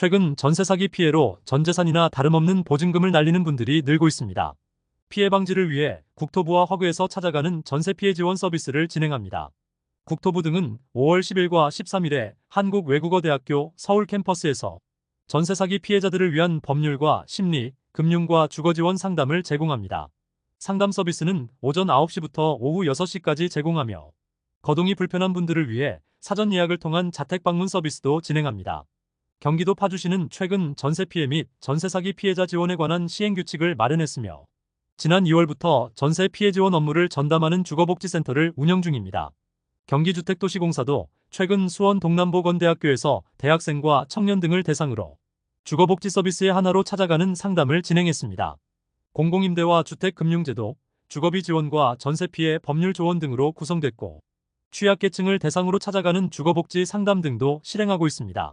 최근 전세 사기 피해로 전재산이나 다름없는 보증금을 날리는 분들이 늘고 있습니다. 피해 방지를 위해 국토부와 화구에서 찾아가는 전세 피해 지원 서비스를 진행합니다. 국토부 등은 5월 10일과 13일에 한국외국어대학교 서울 캠퍼스에서 전세 사기 피해자들을 위한 법률과 심리, 금융과 주거 지원 상담을 제공합니다. 상담 서비스는 오전 9시부터 오후 6시까지 제공하며 거동이 불편한 분들을 위해 사전 예약을 통한 자택 방문 서비스도 진행합니다. 경기도 파주시는 최근 전세 피해 및 전세 사기 피해자 지원에 관한 시행 규칙을 마련했으며 지난 2월부터 전세 피해 지원 업무를 전담하는 주거복지센터를 운영 중입니다. 경기주택도시공사도 최근 수원 동남보건대학교에서 대학생과 청년 등을 대상으로 주거복지 서비스의 하나로 찾아가는 상담을 진행했습니다. 공공임대와 주택금융제도, 주거비 지원과 전세 피해 법률 조언 등으로 구성됐고 취약계층을 대상으로 찾아가는 주거복지 상담 등도 실행하고 있습니다.